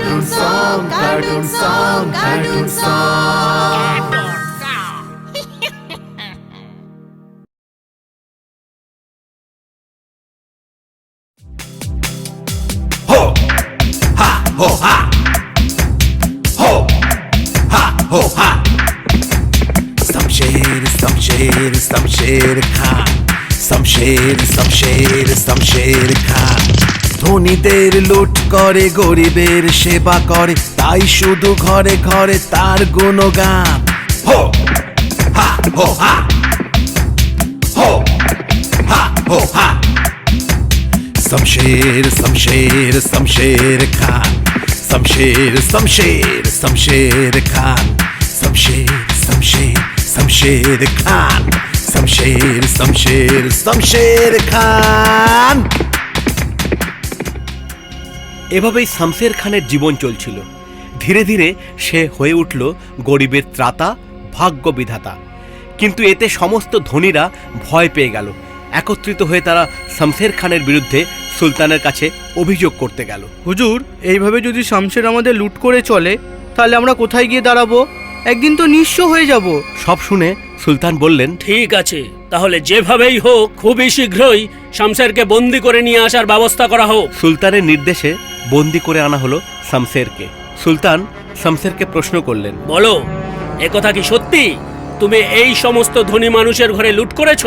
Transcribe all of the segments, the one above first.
cartoon song, cartoon song, cartoon song. Ho, ha, ho, ha. Ho, ha, ho, ha. Stam şehri, stam şehri, stam şehri ka. Stam şehri, stam şehri, stam şehri ka. ধনীদের লুট করে, গরিবের সেবা করে। তাই শুধু ঘরে ঘরে তার গুণগান। হো শমশের শমশের শমশের খান। শমশের শমশের শমশের খান। শমশের শমশের শমশের খান। শমশের শমশের শমশের খান। এভাবেই শামসের খানের জীবন চলছিল। ধীরে ধীরে সে হয়ে উঠল গরিবের ত্রাতা ভাগ্য বিধাতা। কিন্তু এতে সমস্ত ধনীরা ভয় পেয়ে গেল। একত্রিত হয়ে তারা শামশের খানের বিরুদ্ধে সুলতানের কাছে অভিযোগ করতে গেল। হুজুর এইভাবে যদি শামসের আমাদের লুট করে চলে তাহলে আমরা কোথায় গিয়ে দাঁড়াবো? একদিন তো নিঃস্ব হয়ে যাব। সব শুনে সুলতান বললেন ঠিক আছে তাহলে যেভাবেই হোক খুবই শীঘ্রই শামশেরকে বন্দি করে নিয়ে আসার ব্যবস্থা করা হোক। সুলতানের নির্দেশে বন্দি করে আনা হলো শামসেরকে। সুলতান শামসেরকে প্রশ্ন করলেন বলো একথা কথা কি সত্যি? তুমি এই সমস্ত ধনী মানুষের ঘরে লুট করেছ?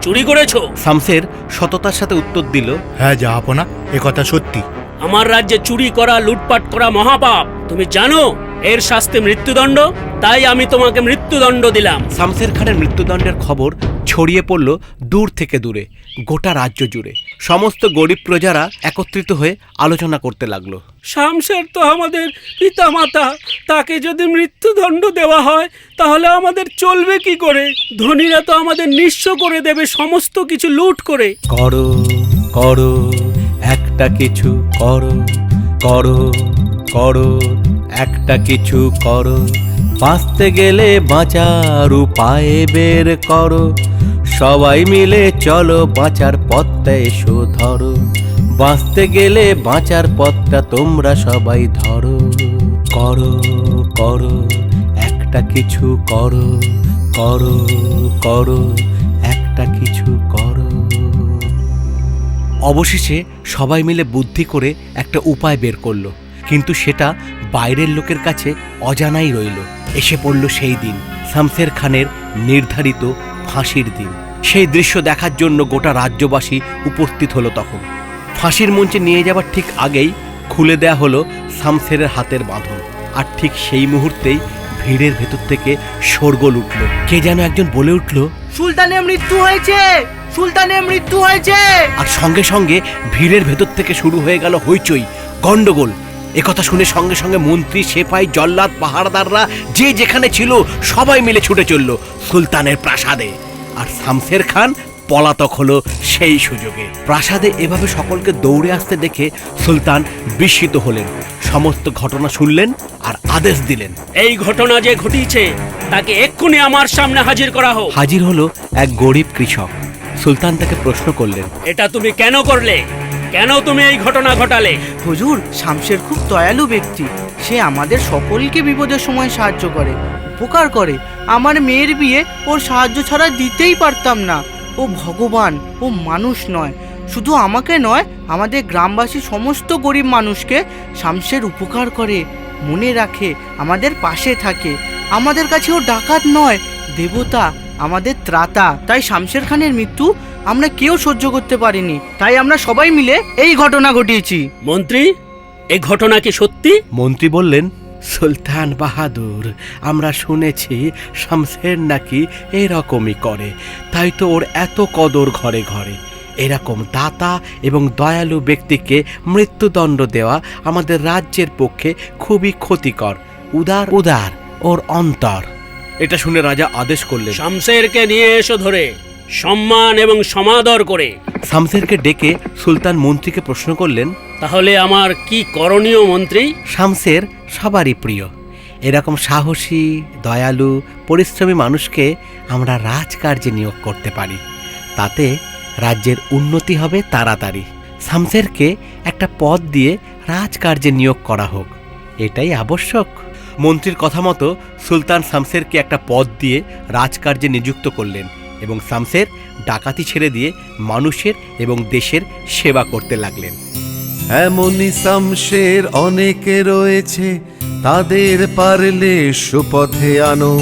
চুরি করেছ? শামসের সততার সাথে উত্তর দিল হ্যাঁ জাহাপনা এ কথা সত্যি। আমার রাজ্যে চুরি করা লুটপাট করা মহাপাপ। তুমি জানো এর শাস্তি মৃত্যুদণ্ড তাই আমি তোমাকে মৃত্যুদণ্ড দিলাম। শামসের খানের মৃত্যুদণ্ডের খবর ছড়িয়ে পড়ল দূর থেকে দূরে গোটা রাজ্য জুড়ে। সমস্ত গরিব প্রজারা একত্রিত হয়ে আলোচনা করতে লাগল। শামসের তো আমাদের পিতামাতা তাকে যদি মৃত্যুদণ্ড দেওয়া হয় তাহলে আমাদের চলবে কি করে? ধনীরা তো আমাদের নিঃস্ব করে দেবে সমস্ত কিছু লুট করে। করো করো একটা কিছু করো করো করো একটা কিছু করো। বাঁচতে গেলে বাঁচার উপায় বের করো। সবাই মিলে চলো বাঁচার পথটা এসো ধরো বাঁচতে গেলে বাঁচার পথটা তোমরা সবাই ধরো। করো করো, একটা কিছু করো। করো করো, একটা কিছু করো। অবশেষে সবাই মিলে বুদ্ধি করে একটা উপায় বের করল। কিন্তু সেটা বাইরের লোকের কাছে অজানাই রইল। এসে পড়ল সেই দিন শামসের খানের নির্ধারিত ফাঁসির দিন। সেই দৃশ্য দেখার জন্য গোটা রাজ্যবাসী উপস্থিত হলো তখন। ফাঁসির মঞ্চে নিয়ে যাবার ঠিক আগেই খুলে দেয়া হলো শামসেরের হাতের বাঁধন। আর ঠিক সেই মুহূর্তেই ভিড়ের ভেতর থেকে শোরগোল উঠল। কে যেন একজন বলে উঠল সুলতানের মৃত্যু হয়েছে! সুলতানের মৃত্যু হয়েছে! আর সঙ্গে সঙ্গে ভিড়ের ভেতর থেকে শুরু হয়ে গেল হইচই গন্ডগোল একথা শুনে সঙ্গে সঙ্গে মন্ত্রী সেপাই জল্লাদ পাহাড়দাররা যে যেখানে ছিল সবাই মিলে ছুটে চলল সুলতানের প্রাসাদে। আর শামসের খান পলাতক হলো সেই সুযোগে। প্রাসাদে এভাবে সকলকে দৌড়ে আসতে দেখে সুলতান বিস্মিত হলেন। সমস্ত ঘটনা শুনলেন আর আদেশ দিলেন। এই ঘটনা যে ঘটিয়েছে তাকে এক্ষুনি আমার সামনে হাজির করা হোক। হাজির হলো এক গরিব কৃষক। সুলতান তাকে প্রশ্ন করলেন এটা তুমি কেন করলে? কেন তুমি এই ঘটনা ঘটালে? হুজুর শামশের খুব দয়ালু ব্যক্তি। সে আমাদের সকলকে বিপদের সময় সাহায্য করে, উপকার করে। আমার মেয়ের বিয়ে ওর সাহায্য ছাড়া দিতেই পারতাম না। ও ভগবান, ও মানুষ নয়। শুধু আমাকে নয়, আমাদের গ্রামবাসী সমস্ত গরিব মানুষকে শামসের উপকার করে, মনে রাখে, আমাদের পাশে থাকে। আমাদের কাছে ও ডাকাত নয়, দেবতা আমাদের ত্রাতা তাই শামশের খানের মৃত্যু আমরা কেউ সহ্য করতে পারিনি। তাই আমরা সবাই মিলে এই ঘটনা ঘটিয়েছি। মন্ত্রী এই ঘটনা কি সত্যি? মন্ত্রী বললেন সুলতান বাহাদুর আমরা শুনেছি শামসের নাকি এরকমই করে। তাই তো ওর এত কদর ঘরে ঘরে। এরকম দাতা এবং দয়ালু ব্যক্তিকে মৃত্যুদণ্ড দেওয়া আমাদের রাজ্যের পক্ষে খুবই ক্ষতিকর। উদার উদার ওর অন্তর। এটা শুনে রাজা আদেশ করলেন। শামশেরকে নিয়ে এসো ধরে সম্মান এবং সমাদর করে। শামসেরকে ডেকে সুলতান মন্ত্রীকে প্রশ্ন করলেন তাহলে আমার কি করণীয় মন্ত্রী? শামসের সবারই প্রিয়। এরকম সাহসী দয়ালু পরিশ্রমী মানুষকে আমরা রাজকার্যে নিয়োগ করতে পারি। তাতে রাজ্যের উন্নতি হবে তাড়াতাড়ি। শামসেরকে একটা পদ দিয়ে রাজকার্যে নিয়োগ করা হোক। এটাই আবশ্যক। মন্ত্রীর কথা মতো সুলতান শামসেরকে একটা পদ দিয়ে রাজকার্যে নিযুক্ত করলেন এবং শামসের ডাকাতি ছেড়ে দিয়ে মানুষের এবং দেশের সেবা করতে লাগলেন। এমনই শামশের অনেকে রয়েছে, তাদের পারলে সুপথে আনো।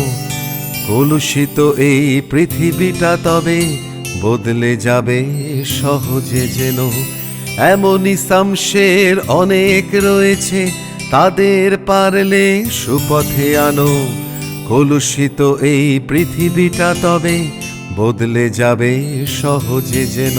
কলুষিত এই পৃথিবীটা তবে বদলে যাবে সহজে যেন। এমনই শামশের অনেক রয়েছে তাদের পারলে সুপথে আনো কলুষিত এই পৃথিবীটা তবে বদলে যাবে সহজে যেন।